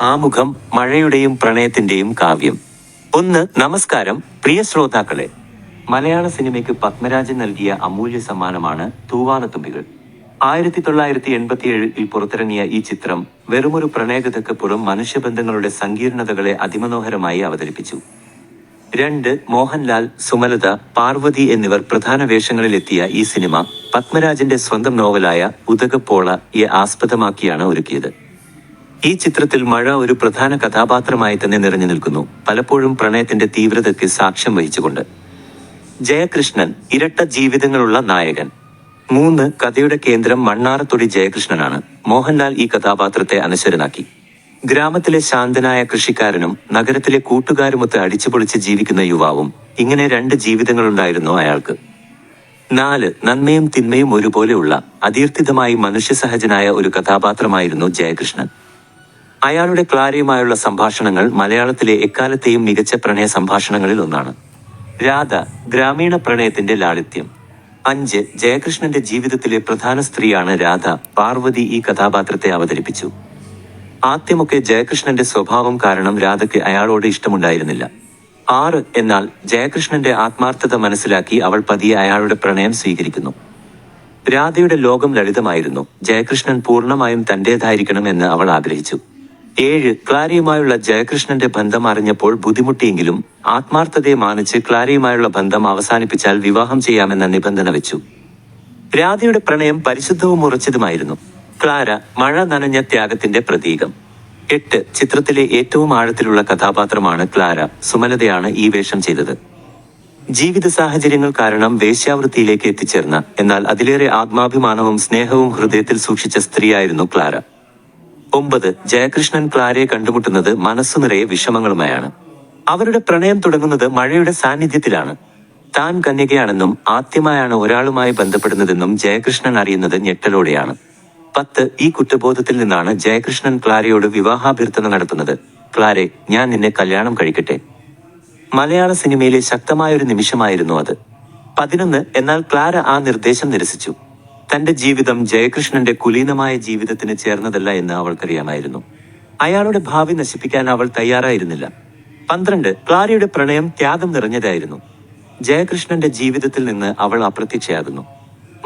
ആമുഖം മഴയുടെയും പ്രണയത്തിന്റെയും കാവ്യം. ഒന്ന് നമസ്കാരം പ്രിയ ശ്രോതാക്കളെ. മലയാള സിനിമയ്ക്ക് പത്മരാജൻ നൽകിയ അമൂല്യ സമ്മാനമാണ് തൂവാനത്തുമ്പികൾ ആയിരത്തി തൊള്ളായിരത്തി എൺപത്തിയേഴിൽ പുറത്തിറങ്ങിയ ഈ ചിത്രം വെറുമൊരു പ്രണയകഥയ്ക്കപ്പുറം മനുഷ്യബന്ധങ്ങളുടെ സങ്കീർണതകളെ അതിമനോഹരമായി അവതരിപ്പിച്ചു. രണ്ട് മോഹൻലാൽ സുമലത പാർവതി എന്നിവർ പ്രധാന വേഷങ്ങളിലെത്തിയ ഈ സിനിമ പത്മരാജന്റെ സ്വന്തം നോവലായ ഉദകപ്പോളയെ ആസ്പദമാക്കിയാണ് ഒരുക്കിയത്. ഈ ചിത്രത്തിൽ മഴ ഒരു പ്രധാന കഥാപാത്രമായി തന്നെ നിറഞ്ഞു നിൽക്കുന്നു. പലപ്പോഴും പ്രണയത്തിന്റെ തീവ്രതയ്ക്ക് സാക്ഷ്യം വഹിച്ചുകൊണ്ട്. ജയകൃഷ്ണൻ ഇരട്ട ജീവിതങ്ങളുള്ള നായകൻ. മൂന്ന് കഥയുടെ കേന്ദ്രം മണ്ണാറത്തൊടി ജയകൃഷ്ണനാണ്. മോഹൻലാൽ ഈ കഥാപാത്രത്തെ അനശ്വരനാക്കി. ഗ്രാമത്തിലെ ശാന്തനായ കൃഷിക്കാരനും നഗരത്തിലെ കൂട്ടുകാരുമൊത്ത് അടിച്ചുപൊളിച്ച് ജീവിക്കുന്ന യുവാവും ഇങ്ങനെ രണ്ട് ജീവിതങ്ങളുണ്ടായിരുന്നു അയാൾക്ക്. നാല് നന്മയും തിന്മയും ഒരുപോലെയുള്ള അതീർത്ഥിതമായി മനുഷ്യസഹജനായ ഒരു കഥാപാത്രമായിരുന്നു ജയകൃഷ്ണൻ. അയാളുടെ ക്ലാരയുമായുള്ള സംഭാഷണങ്ങൾ മലയാളത്തിലെ എക്കാലത്തെയും മികച്ച പ്രണയ സംഭാഷണങ്ങളിൽ ഒന്നാണ്. രാധ ഗ്രാമീണ പ്രണയത്തിന്റെ ലാളിത്യം. അഞ്ച് ജയകൃഷ്ണന്റെ ജീവിതത്തിലെ പ്രധാന സ്ത്രീയാണ് രാധ. പാർവതി ഈ കഥാപാത്രത്തെ അവതരിപ്പിച്ചു. ആദ്യമൊക്കെ ജയകൃഷ്ണന്റെ സ്വഭാവം കാരണം രാധയ്ക്ക് അയാളോട് ഇഷ്ടമുണ്ടായിരുന്നില്ല. ആറ് എന്നാൽ ജയകൃഷ്ണന്റെ ആത്മാർത്ഥത മനസ്സിലാക്കി അവൾ പതിയെ അയാളുടെ പ്രണയം സ്വീകരിക്കുന്നു. രാധയുടെ ലോകം ലളിതമായിരുന്നു. ജയകൃഷ്ണൻ പൂർണമായും തന്റേതായിരിക്കണം എന്ന് അവൾ ആഗ്രഹിച്ചു. ഏഴ് ക്ലാരിയുമായുള്ള ജയകൃഷ്ണന്റെ ബന്ധം അറിഞ്ഞപ്പോൾ ബുദ്ധിമുട്ടിയെങ്കിലും ആത്മാർത്ഥതയെ മാനിച്ച് ക്ലാരിയുമായുള്ള ബന്ധം അവസാനിപ്പിച്ചാൽ വിവാഹം ചെയ്യാമെന്ന നിബന്ധന വെച്ചു. രാധയുടെ പ്രണയം പരിശുദ്ധവും ഉറച്ചതുമായിരുന്നു. ക്ലാര മഴ നനഞ്ഞ ത്യാഗത്തിന്റെ പ്രതീകം. എട്ട് ചിത്രത്തിലെ ഏറ്റവും ആഴത്തിലുള്ള കഥാപാത്രമാണ് ക്ലാര. സുമലതയാണ് ഈ വേഷം ചെയ്തത്. ജീവിത സാഹചര്യങ്ങൾ കാരണം വേശ്യാവൃത്തിയിലേക്ക് എത്തിച്ചേർന്ന എന്നാൽ അതിലേറെ ആത്മാഭിമാനവും സ്നേഹവും ഹൃദയത്തിൽ സൂക്ഷിച്ച സ്ത്രീയായിരുന്നു ക്ലാര. ഒമ്പത് ജയകൃഷ്ണൻ ക്ലാരയെ കണ്ടുമുട്ടുന്നത് മനസ്സു നിറയെ വിഷമങ്ങളുമായാണ്. അവരുടെ പ്രണയം തുടങ്ങുന്നത് മഴയുടെ സാന്നിധ്യത്തിലാണ്. താൻ കന്യകയാണെന്നും ആദ്യമായാണ് ഒരാളുമായി ബന്ധപ്പെടുന്നതെന്നും ജയകൃഷ്ണൻ അറിയുന്നത് ഞെട്ടലോടെയാണ്. പത്ത് ഈ കുറ്റബോധത്തിൽ നിന്നാണ് ജയകൃഷ്ണൻ ക്ലാരയോട് വിവാഹാഭ്യർത്ഥന നടത്തുന്നത്. ക്ലാരെ ഞാൻ നിന്നെ കല്യാണം കഴിക്കട്ടെ. മലയാള സിനിമയിലെ ശക്തമായൊരു നിമിഷമായിരുന്നു അത്. പതിനൊന്ന് എന്നാൽ ക്ലാര ആ നിർദ്ദേശം നിരസിച്ചു. തന്റെ ജീവിതം ജയകൃഷ്ണന്റെ കുലീനമായ ജീവിതത്തിന് ചേർന്നതല്ല എന്ന് അവൾക്കറിയാമായിരുന്നു. അയാളുടെ ഭാവി നശിപ്പിക്കാൻ അവൾ തയ്യാറായിരുന്നില്ല. പന്ത്രണ്ട് ക്ലാരിയുടെ പ്രണയം ത്യാഗം നിറഞ്ഞതായിരുന്നു. ജയകൃഷ്ണന്റെ ജീവിതത്തിൽ നിന്ന് അവൾ അപ്രത്യക്ഷയാകുന്നു.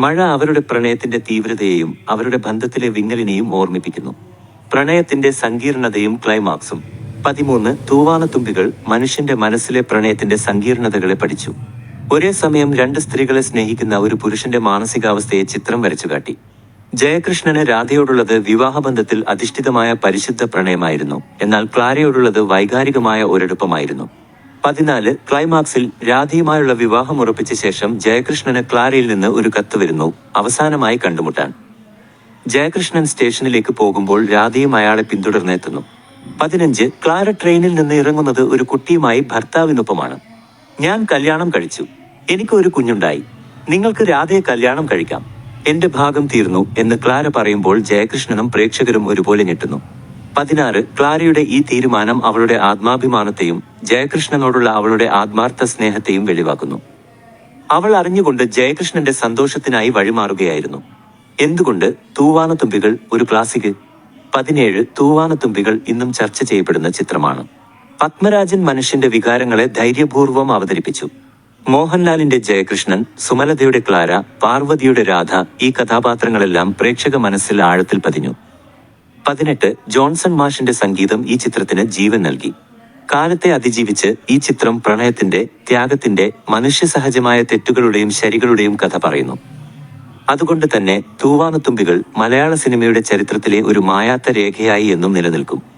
മഴ അവരുടെ പ്രണയത്തിന്റെ തീവ്രതയെയും അവരുടെ ബന്ധത്തിലെ വിങ്ങലിനെയും ഓർമ്മിപ്പിക്കുന്നു. പ്രണയത്തിന്റെ സങ്കീർണതയും ക്ലൈമാക്സും. പതിമൂന്ന് തൂവാനത്തുമ്പികൾ മനുഷ്യന്റെ മനസ്സിലെ പ്രണയത്തിന്റെ സങ്കീർണതകളെ പഠിച്ചു. ഒരേ സമയം രണ്ട് സ്ത്രീകളെ സ്നേഹിക്കുന്ന ഒരു പുരുഷന്റെ മാനസികാവസ്ഥയെ ചിത്രം വരച്ചു കാട്ടി ജയകൃഷ്ണന് രാധയോടുള്ളത് വിവാഹബന്ധത്തിൽ അധിഷ്ഠിതമായ പരിശുദ്ധ പ്രണയമായിരുന്നു. എന്നാൽ ക്ലാരയോടുള്ളത് വൈകാരികമായ ഒരെടുപ്പമായിരുന്നു. പതിനാല് ക്ലൈമാക്സിൽ രാധയുമായുള്ള വിവാഹം ഉറപ്പിച്ച ശേഷം ജയകൃഷ്ണന് ക്ലാരയിൽ നിന്ന് ഒരു കത്ത് വരുന്നു അവസാനമായി കണ്ടുമുട്ടാൻ. ജയകൃഷ്ണൻ സ്റ്റേഷനിലേക്ക് പോകുമ്പോൾ രാധയും അയാളെ പിന്തുടർന്നെത്തുന്നു. പതിനഞ്ച് ക്ലാര ട്രെയിനിൽ നിന്ന് ഇറങ്ങുന്നത് ഒരു കുട്ടിയുമായി ഭർത്താവിനൊപ്പമാണ്. ഞാൻ കല്യാണം കഴിച്ചു. എനിക്ക് ഒരു കുഞ്ഞുണ്ടായി. നിങ്ങൾക്ക് രാധയെ കല്യാണം കഴിക്കാം. എന്റെ ഭാഗം തീർന്നു എന്ന് ക്ലാര പറയുമ്പോൾ ജയകൃഷ്ണനും പ്രേക്ഷകരും ഒരുപോലെ ഞെട്ടുന്നു. പതിനാറ് ക്ലാരയുടെ ഈ തീരുമാനം അവളുടെ ആത്മാഭിമാനത്തെയും ജയകൃഷ്ണനോടുള്ള അവളുടെ ആത്മാർത്ഥ സ്നേഹത്തെയും വെളിവാക്കുന്നു. അവൾ അറിഞ്ഞുകൊണ്ട് ജയകൃഷ്ണന്റെ സന്തോഷത്തിനായി വഴിമാറുകയായിരുന്നു. എന്തുകൊണ്ട് തൂവാനത്തുമ്പികൾ ഒരു ക്ലാസിക്? പതിനേഴ് തൂവാനത്തുമ്പികൾ ഇന്നും ചർച്ച ചെയ്യപ്പെടുന്ന ചിത്രമാണ്. പത്മരാജൻ മനുഷ്യന്റെ വികാരങ്ങളെ ധൈര്യപൂർവം അവതരിപ്പിച്ചു. മോഹൻലാലിന്റെ ജയകൃഷ്ണൻ സുമലതയുടെ ക്ലാര പാർവതിയുടെ രാധ ഈ കഥാപാത്രങ്ങളെല്ലാം പ്രേക്ഷക മനസ്സിൽ ആഴത്തിൽ പതിഞ്ഞു. പതിനെട്ട് ജോൺസൺ മാഷിന്റെ സംഗീതം ഈ ചിത്രത്തിന് ജീവൻ നൽകി. കാലത്തെ അതിജീവിച്ച് ഈ ചിത്രം പ്രണയത്തിന്റെ ത്യാഗത്തിന്റെ മനുഷ്യസഹജമായ തെറ്റുകളുടെയും ശരികളുടെയും കഥ പറയുന്നു. അതുകൊണ്ട് തന്നെ തൂവാനത്തുമ്പികൾ മലയാള സിനിമയുടെ ചരിത്രത്തിലെ ഒരു മായാത്ത രേഖയായി എന്നും നിലനിൽക്കും.